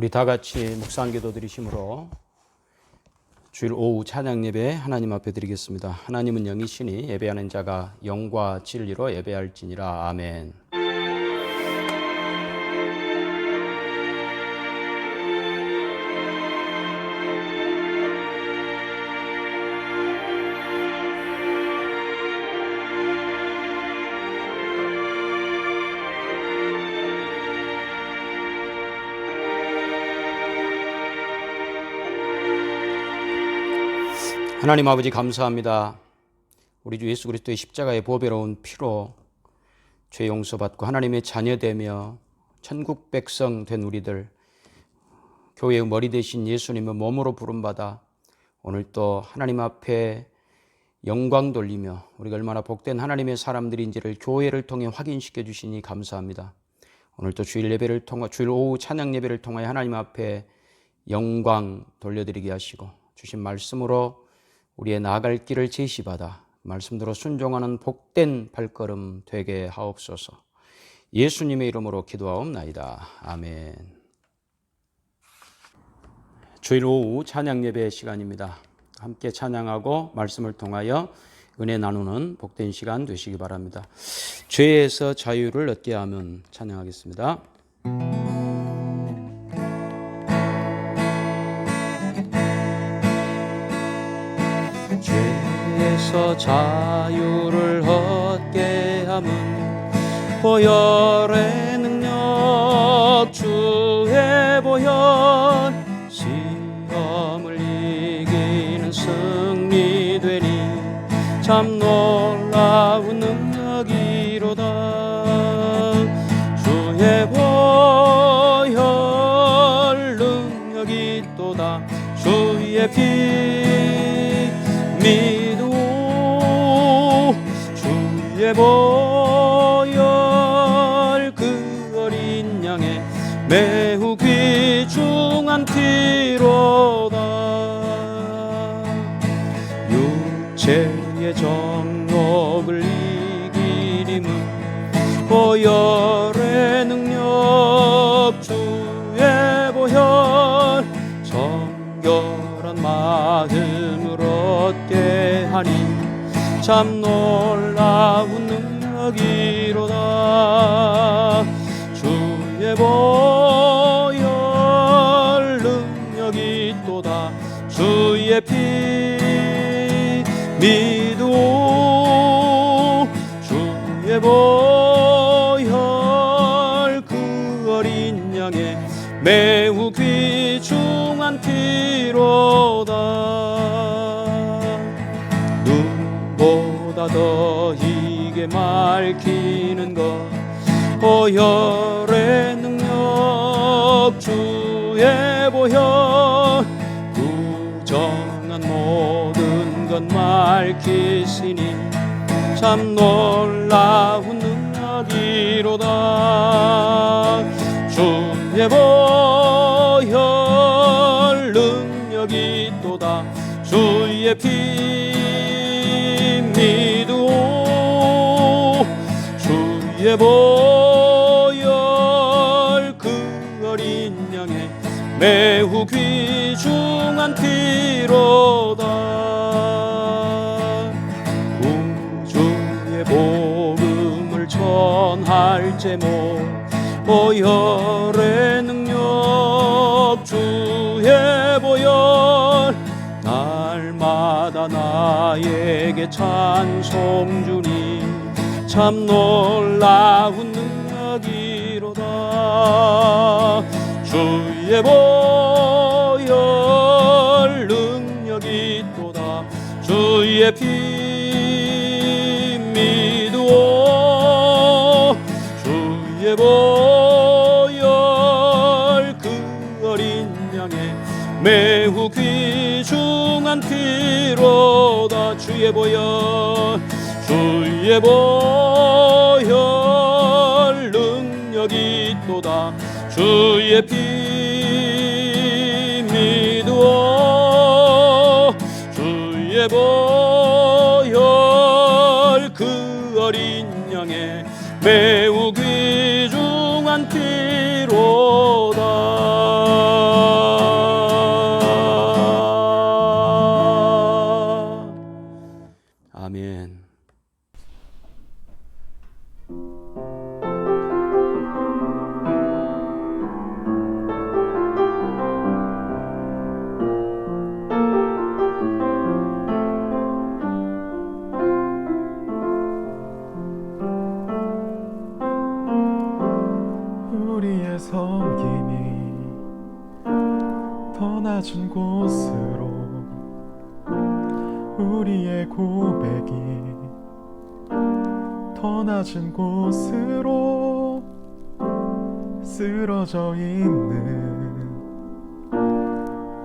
우리 다 같이 묵상 기도 드리심으로 주일 오후 찬양 예배 하나님 앞에 드리겠습니다. 하나님은 영이시니 예배하는 자가 영과 진리로 예배할지니라 아멘. 하나님 아버지 감사합니다. 우리 주 예수 그리스도의 십자가의 보배로운 피로 죄 용서받고 하나님의 자녀 되며 천국 백성 된 우리들 교회의 머리 대신 예수님의 몸으로 부름받아 오늘 또 하나님 앞에 영광 돌리며 우리가 얼마나 복된 하나님의 사람들인지를 교회를 통해 확인시켜 주시니 감사합니다. 오늘 또 주일 예배를 통해 주일 오후 찬양 예배를 통하여 하나님 앞에 영광 돌려드리게 하시고 주신 말씀으로 우리의 나아갈 길을 제시받아 말씀대로 순종하는 복된 발걸음 되게 하옵소서. 예수님의 이름으로 기도하옵나이다. 아멘. 주일 오후 찬양 예배 시간입니다. 함께 찬양하고 말씀을 통하여 은혜 나누는 복된 시간 되시기 바랍니다. 죄에서 자유를 얻게 하면 찬양하겠습니다. 죄에서 자유를 얻게 함은 보혈의 능력 주의 보혈 시험을 이기는 승리 되니 참 놀라운 능력이로다. 주의 보혈 능력이 또다. 주의 피 보혈 그 어린 양의 매우 귀중한 피로다. 육체의 정욕을 이기림은 보혈의 능력 주의 보혈 정결한 마음을 얻게 하니 참 놀라운 피 믿고 주의 보혈 그 어린 양의 매우 귀중한 피로다. 눈보다 더 이게 맑히는 것 보혈 것 맑히시니 참 놀라운 능력이로다. 주의 보혈 능력이 또다. 주의 피 믿고 주의 보혈 그 어린 양의 매우 귀중한 피로 제목 보혈의 능력 주의 보혈 날마다 나에게 찬송 주니 참 놀라운 능력이로다. 주의 보 매우 귀중한 피로다 주의 보혈 주의 보혈 능력이 또다. 주의 피 믿어. 주의 보혈 그 어린 양의 매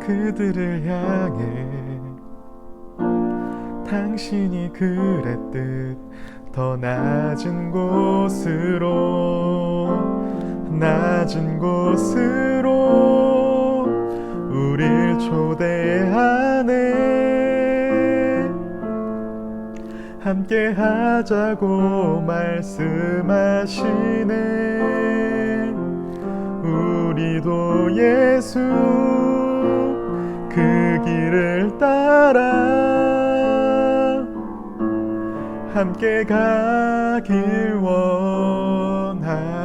그들을 향해. 당신이 그랬듯 더 낮은 곳으로 낮은 곳으로 우릴 초대하네. 함께 하자고 말씀하시네. 우리도 예수 그 길을 따라 함께 가길 원하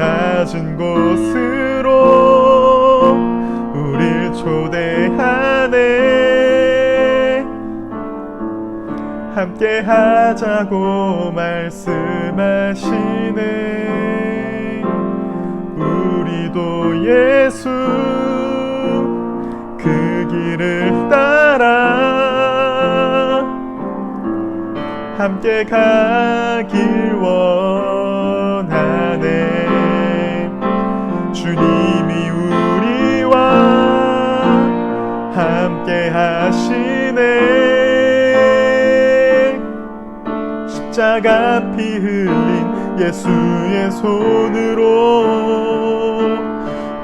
낮은 곳으로 우릴 초대하네. 함께 하자고 말씀하시네. 우리도 예수 그 길을 따라 함께 가길 원하네 주님이 우리와 함께 하시네. 십자가 피 흘린 예수의 손으로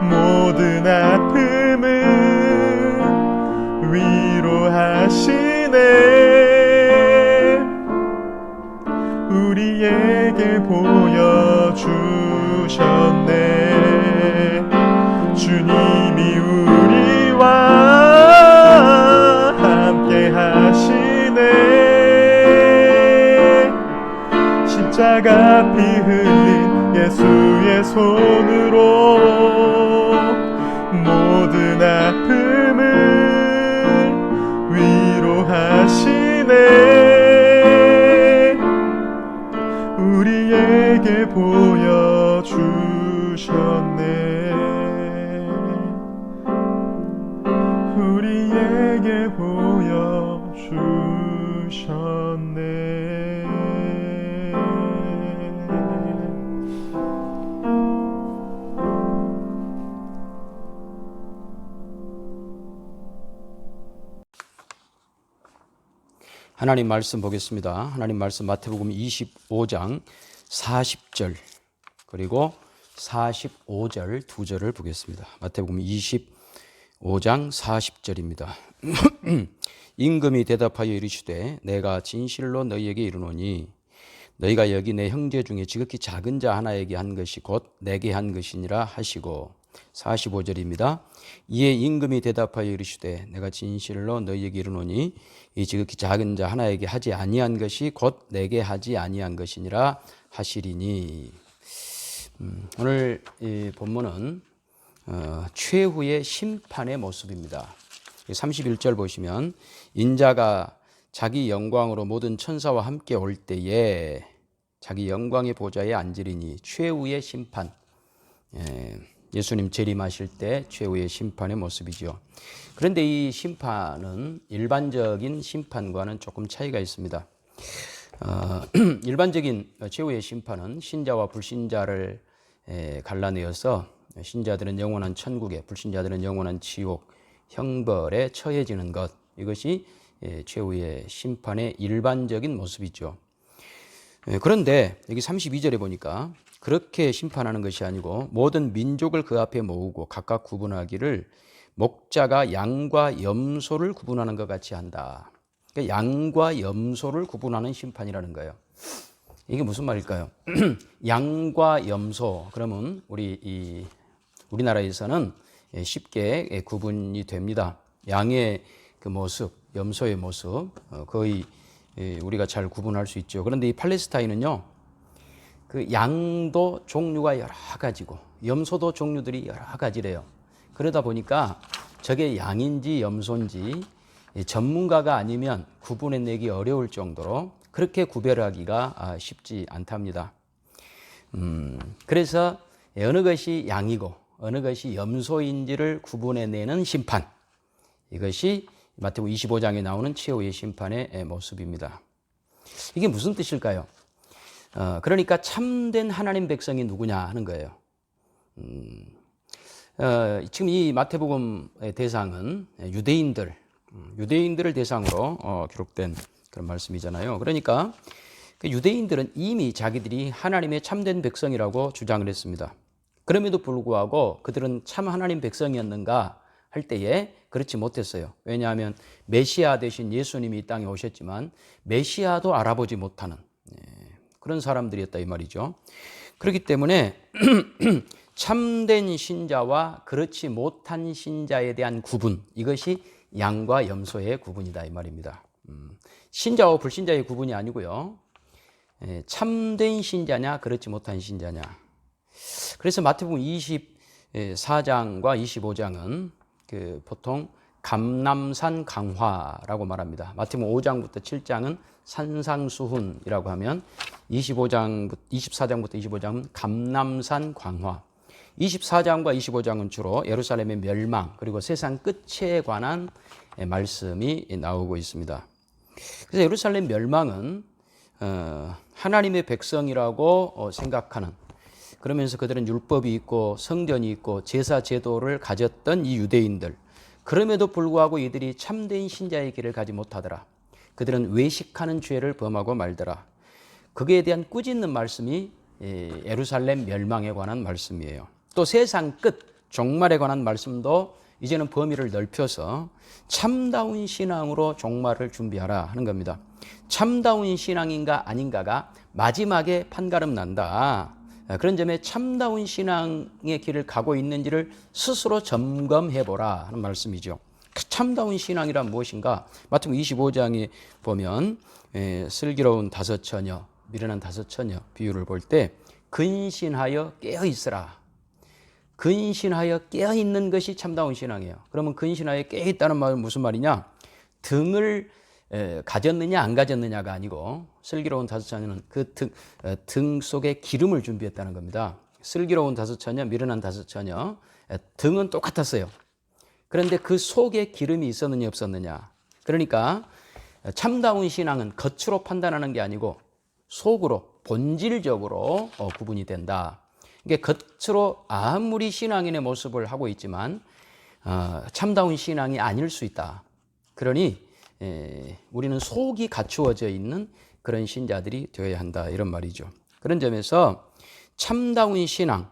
모든 아픔을 위로하시네 예수의 손으로 하나님 말씀 보겠습니다. 하나님 말씀 마태복음 25장 40절 그리고 45절 두 절을 보겠습니다. 마태복음 25장 40절입니다. 임금이 대답하여 이르시되 내가 진실로 너희에게 이르노니 너희가 여기 내 형제 중에 지극히 작은 자 하나에게 한 것이 곧 내게 한 것이니라 하시고 45절입니다. 이에 임금이 대답하여 이르시되 내가 진실로 너희에게 이르노니 이 지극히 작은 자 하나에게 하지 아니한 것이 곧 내게 하지 아니한 것이니라 하시리니 음, 오늘 이 본문은 어, 최후의 심판의 모습입니다. 31절 보시면 인자가 자기 영광으로 모든 천사와 함께 올 때에 자기 영광의 보좌에 앉으리니 최후의 심판. 예, 예수님 재림하실 때 최후의 심판의 모습이죠. 그런데 이 심판은 일반적인 심판과는 조금 차이가 있습니다. 어, 일반적인 최후의 심판은 신자와 불신자를 에, 갈라내어서 신자들은 영원한 천국에, 불신자들은 영원한 지옥, 형벌에 처해지는 것 이것이 예, 최후의 심판의 일반적인 모습이죠. 예, 그런데 여기 32절에 보니까 그렇게 심판하는 것이 아니고 모든 민족을 그 앞에 모으고 각각 구분하기를 목자가 양과 염소를 구분하는 것 같이 한다. 그러니까 양과 염소를 구분하는 심판이라는 거예요. 이게 무슨 말일까요? 양과 염소 그러면 우리 이 우리나라에서는 예, 쉽게 예, 구분이 됩니다. 양의 그 모습, 염소의 모습 어, 거의 예, 우리가 잘 구분할 수 있죠. 그런데 이 팔레스타인은요, 그 양도 종류가 여러 가지고 염소도 종류들이 여러 가지래요. 그러다 보니까 저게 양인지 염소인지 예, 전문가가 아니면 구분해내기 어려울 정도로 그렇게 구별하기가 아, 쉽지 않답니다. 음, 그래서 어느 것이 양이고 어느 것이 염소인지를 구분해내는 심판. 이것이 마태복음 25장에 나오는 최후의 심판의 모습입니다. 이게 무슨 뜻일까요? 어, 그러니까 참된 하나님 백성이 누구냐 하는 거예요. 음, 어, 지금 이 마태복음의 대상은 유대인들, 음, 유대인들을 대상으로 어, 기록된 그런 말씀이잖아요. 그러니까 그 유대인들은 이미 자기들이 하나님의 참된 백성이라고 주장을 했습니다. 그럼에도 불구하고 그들은 참 하나님 백성이었는가 할 때에 그렇지 못했어요. 왜냐하면 메시아 대신 예수님이 이 땅에 오셨지만 메시아도 알아보지 못하는 예, 그런 사람들이었다 이 말이죠. 그렇기 때문에 참된 신자와 그렇지 못한 신자에 대한 구분 이것이 양과 염소의 구분이다 이 말입니다. 음, 신자와 불신자의 구분이 아니고요. 예, 참된 신자냐 그렇지 못한 신자냐. 그래서 마태복음 24장과 25장은 그 보통 감남산 강화라고 말합니다. 마태복음 5장부터 7장은 산상수훈이라고 하면 25장 24장부터 25장은 감남산 강화. 24장과 25장은 주로 예루살렘의 멸망 그리고 세상 끝에 관한 말씀이 나오고 있습니다. 그래서 예루살렘 멸망은 어, 하나님의 백성이라고 어, 생각하는 그러면서 그들은 율법이 있고 성전이 있고 제사 제도를 가졌던 이 유대인들 그럼에도 불구하고 이들이 참된 신자의 길을 가지 못하더라. 그들은 외식하는 죄를 범하고 말더라. 그에 대한 꾸짖는 말씀이 예, 예루살렘 멸망에 관한 말씀이에요. 또 세상 끝 종말에 관한 말씀도 이제는 범위를 넓혀서 참다운 신앙으로 종말을 준비하라 하는 겁니다. 참다운 신앙인가 아닌가가 마지막에 판가름 난다. 그런 점에 참다운 신앙의 길을 가고 있는지를 스스로 점검해 보라 하는 말씀이죠. 참다운 신앙이란 무엇인가? 마태복음 25장에 보면 에, 슬기로운 다섯 처녀, 미련한 다섯 처녀 비유를 볼 때 근신하여 깨어 있으라. 근신하여 깨어 있는 것이 참다운 신앙이에요. 그러면 근신하여 깨어 있다는 말은 무슨 말이냐? 등을 에, 가졌느냐 안 가졌느냐가 아니고 슬기로운 다섯 처녀는 그등 등 속에 기름을 준비했다는 겁니다. 슬기로운 다섯 처녀, 미련한 다섯 에, 등은 똑같았어요. 그런데 그 속에 기름이 있었느냐 없었느냐. 그러니까 참다운 신앙은 겉으로 판단하는 게 아니고 속으로 본질적으로 어, 구분이 된다. 이게 겉으로 아무리 신앙인의 모습을 하고 있지만 어, 참다운 신앙이 아닐 수 있다. 그러니 에, 우리는 속이 갖추어져 있는 그런 신자들이 되어야 한다 이런 말이죠. 그런 점에서 참다운 신앙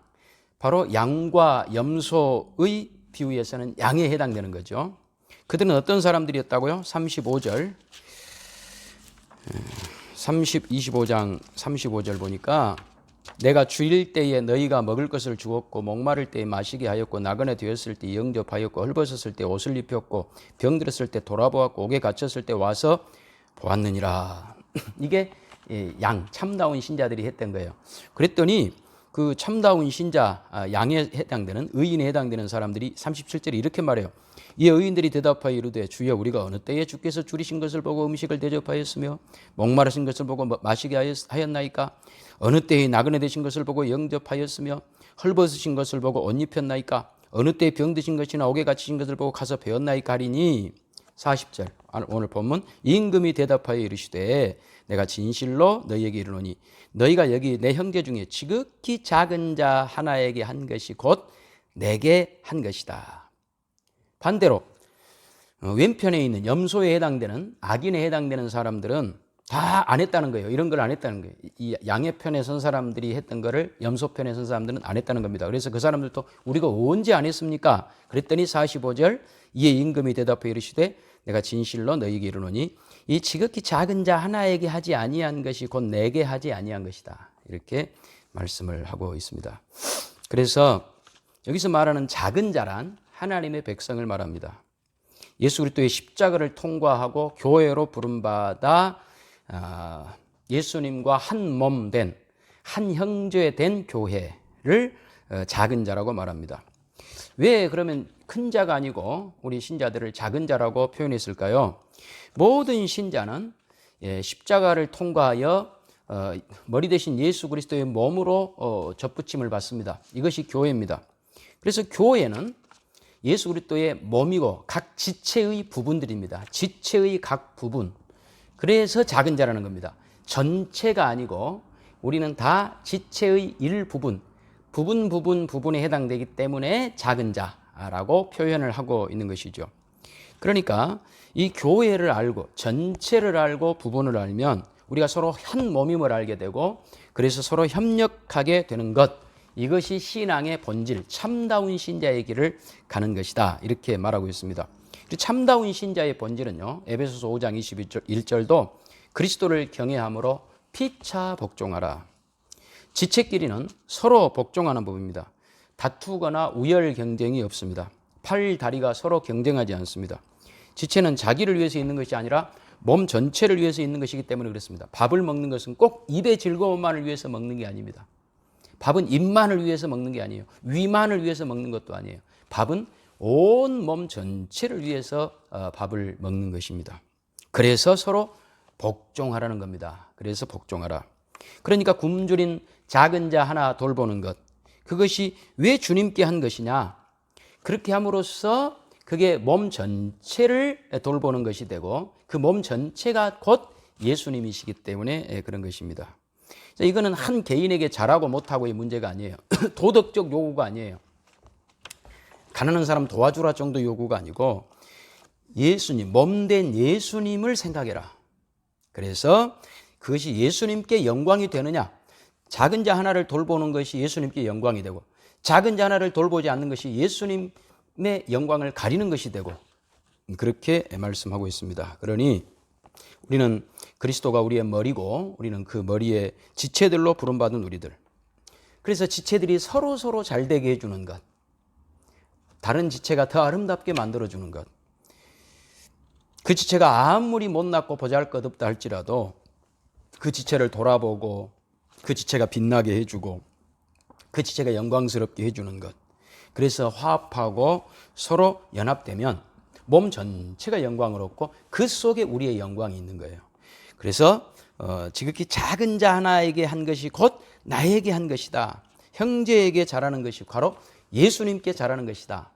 바로 양과 염소의 비유에서는 양에 해당되는 거죠. 그들은 어떤 사람들이었다고요? 35절 30, 25장 35절 보니까 내가 주일 때에 너희가 먹을 것을 주었고 목마를 때에 마시게 하였고 나그네 되었을 때 영접하였고 헐벗었을 때 옷을 입혔고 병들었을 때 돌아보았고 옥에 갇혔을 때 와서 보았느니라. 이게 예, 양 참다운 신자들이 했던 거예요. 그랬더니 그 참다운 신자 아, 양에 해당되는 의인에 해당되는 사람들이 37절에 이렇게 말해요. 이 의인들이 대답하여 이르되 주여 우리가 어느 때에 주께서 줄이신 것을 보고 음식을 대접하였으며 목마르신 것을 보고 마시게 하였나이까? 어느 때에 나그네 되신 것을 보고 영접하였으며 헐벗으신 것을 보고 옷 입혔나이까? 어느 때에 병드신 것이나 옥에 갇히신 것을 보고 가서 배웠나이까 하리니? 40절. 오늘 본문 임금이 대답하여 이르시되 내가 진실로 너희에게 이르노니 너희가 여기 내 형제 중에 지극히 작은 자 하나에게 한 것이 곧 내게 한 것이다. 반대로 어, 왼편에 있는 염소에 해당되는 악인에 해당되는 사람들은 다 안 했다는 거예요. 이런 걸 안 했다는 거예요. 이 양의 편에 선 사람들이 했던 거를 염소 편에 선 사람들은 안 했다는 겁니다. 그래서 그 사람들도 우리가 언제 안 했습니까? 그랬더니 45절 이에 임금이 대답해 이르시되 내가 진실로 너희에게 이르노니 이 지극히 작은 자 하나에게 하지 아니한 것이 곧 내게 하지 아니한 것이다. 이렇게 말씀을 하고 있습니다. 그래서 여기서 말하는 작은 자란 하나님의 백성을 말합니다. 예수 그리스도의 십자가를 통과하고 교회로 부름받아 아, 예수님과 한 몸 된, 한 형제 된 교회를 어, 작은 자라고 말합니다. 왜 그러면 큰 자가 아니고 우리 신자들을 작은 자라고 표현했을까요? 모든 신자는 예, 십자가를 통과하여 어, 머리 대신 예수 그리스도의 몸으로 어, 접붙임을 받습니다. 이것이 교회입니다. 그래서 교회는 예수 그리스도의 몸이고 각 지체의 부분들입니다. 지체의 각 부분. 그래서 작은 자라는 겁니다. 전체가 아니고 우리는 다 지체의 일부분, 부분 부분 부분에 해당되기 때문에 작은 자라고 표현을 하고 있는 것이죠. 그러니까 이 교회를 알고 전체를 알고 부분을 알면 우리가 서로 한 몸임을 알게 되고 그래서 서로 협력하게 되는 것 이것이 신앙의 본질 참다운 신자의 길을 가는 것이다 이렇게 말하고 있습니다. 참다운 신자의 본질은요 에베소서 5장 21절 1절도 그리스도를 경외함으로 피차 복종하라. 지체끼리는 서로 복종하는 법입니다. 다투거나 우열 경쟁이 없습니다. 팔 다리가 서로 경쟁하지 않습니다. 지체는 자기를 위해서 있는 것이 아니라 몸 전체를 위해서 있는 것이기 때문에 그렇습니다. 밥을 먹는 것은 꼭 입의 즐거움만을 위해서 먹는 게 아닙니다. 밥은 입만을 위해서 먹는 게 아니에요. 위만을 위해서 먹는 것도 아니에요. 밥은 온 몸 전체를 위해서 어, 밥을 먹는 것입니다. 그래서 서로 복종하라는 겁니다. 그래서 복종하라. 그러니까 굶주린 작은 자 하나 돌보는 것. 그것이 왜 주님께 한 것이냐? 그렇게 함으로써 그게 몸 전체를 돌보는 것이 되고 그 몸 전체가 곧 예수님이시기 때문에 그런 것입니다. 이거는 한 개인에게 잘하고 못하고의 문제가 아니에요. 도덕적 요구가 아니에요. 가난한 사람 도와주라 정도 요구가 아니고 예수님, 몸된 예수님을 생각해라. 그래서 그것이 예수님께 영광이 되느냐? 작은 자 하나를 돌보는 것이 예수님께 영광이 되고 작은 자 하나를 돌보지 않는 것이 예수님의 영광을 가리는 것이 되고 그렇게 말씀하고 있습니다. 그러니 우리는 그리스도가 우리의 머리고 우리는 그 머리의 지체들로 부름받은 우리들. 그래서 지체들이 서로 서로 잘 되게 해주는 것. 다른 지체가 더 아름답게 만들어주는 것. 그 지체가 아무리 못났고 보잘 것 없다 할지라도 그 지체를 돌아보고 그 지체가 빛나게 해주고 그 지체가 영광스럽게 해주는 것. 그래서 화합하고 서로 연합되면 몸 전체가 영광을 얻고 그 속에 우리의 영광이 있는 거예요. 그래서 어, 지극히 작은 자 하나에게 한 것이 곧 나에게 한 것이다. 형제에게 잘하는 것이 바로 예수님께 잘하는 것이다.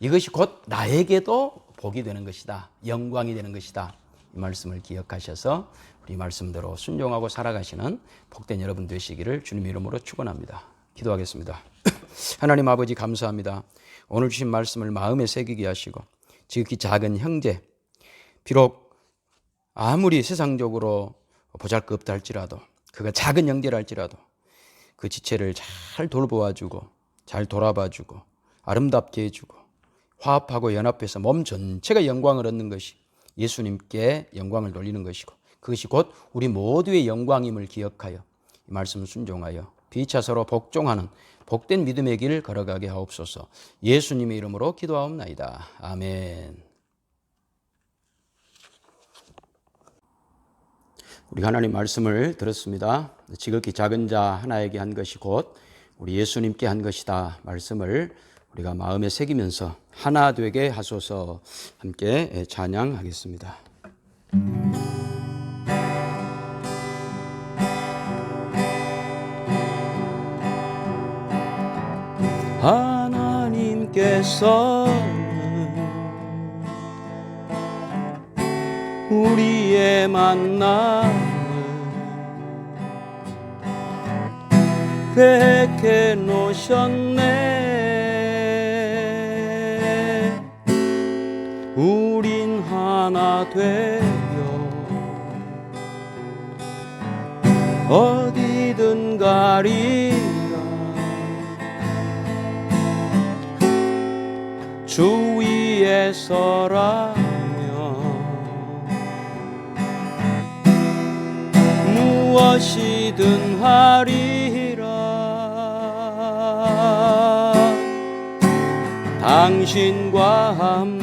이것이 곧 나에게도 복이 되는 것이다. 영광이 되는 것이다. 이 말씀을 기억하셔서 우리 말씀대로 순종하고 살아가시는 복된 여러분 되시기를 주님 이름으로 축원합니다. 기도하겠습니다. 하나님 아버지 감사합니다. 오늘 주신 말씀을 마음에 새기게 하시고 지극히 작은 형제 비록 아무리 세상적으로 보잘것없다 할지라도 그가 작은 형제라 할지라도 그 지체를 잘 돌보아주고 잘 돌아봐주고 아름답게 해주고 화합하고 연합해서 몸 전체가 영광을 얻는 것이 예수님께 영광을 돌리는 것이고 그것이 곧 우리 모두의 영광임을 기억하여 이 말씀 순종하여 비차 서로 복종하는 복된 믿음의 길 걸어가게 하옵소서. 예수님의 이름으로 기도하옵나이다. 아멘. 우리 하나님 말씀을 들었습니다. 지극히 작은 자 하나에게 한 것이 곧 우리 예수님께 한 것이다. 말씀을 우리가 마음에 새기면서 하나 되게 하소서 함께 찬양하겠습니다. 하나님께서 우리의 만남을 백해 놓으셨네. 하나 되어 어디든 가리라. 주위에 서라 면 무엇이든 하리라. 당신과 함께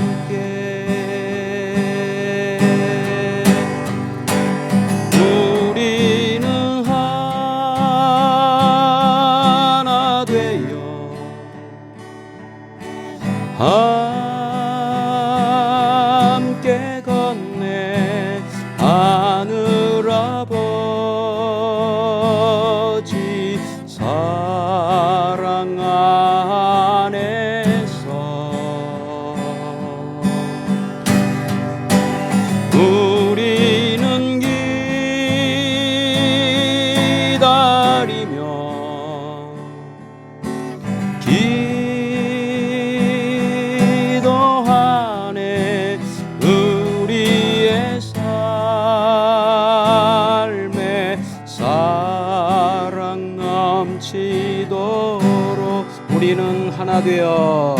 우리는 하나 되어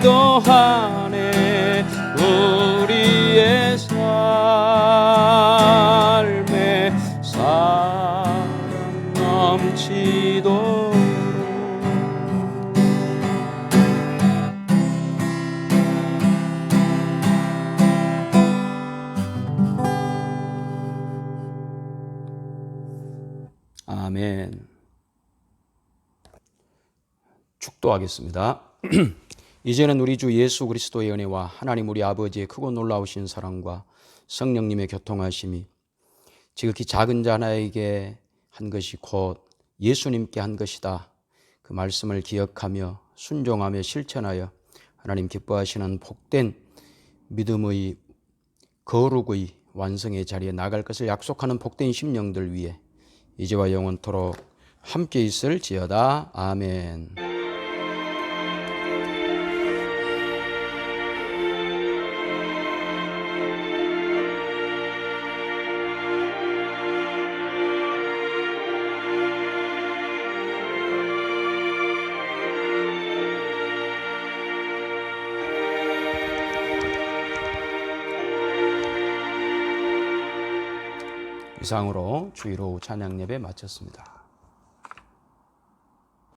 기도하 축도하겠습니다. 이제는 우리 주 예수 그리스도의 은혜와 하나님 우리 아버지의 크고 놀라우신 사랑과 성령님의 교통하심이 지극히 작은 자 하나에게 한 것이 곧 예수님께 한 것이다. 그 말씀을 기억하며 순종하며 실천하여 하나님 기뻐하시는 복된 믿음의 거룩의 완성의 자리에 나갈 것을 약속하는 복된 심령들 위해 이제와 영원토록 함께 있을 지어다. 아멘. 이상으로 주의로 찬양 예배 마쳤습니다.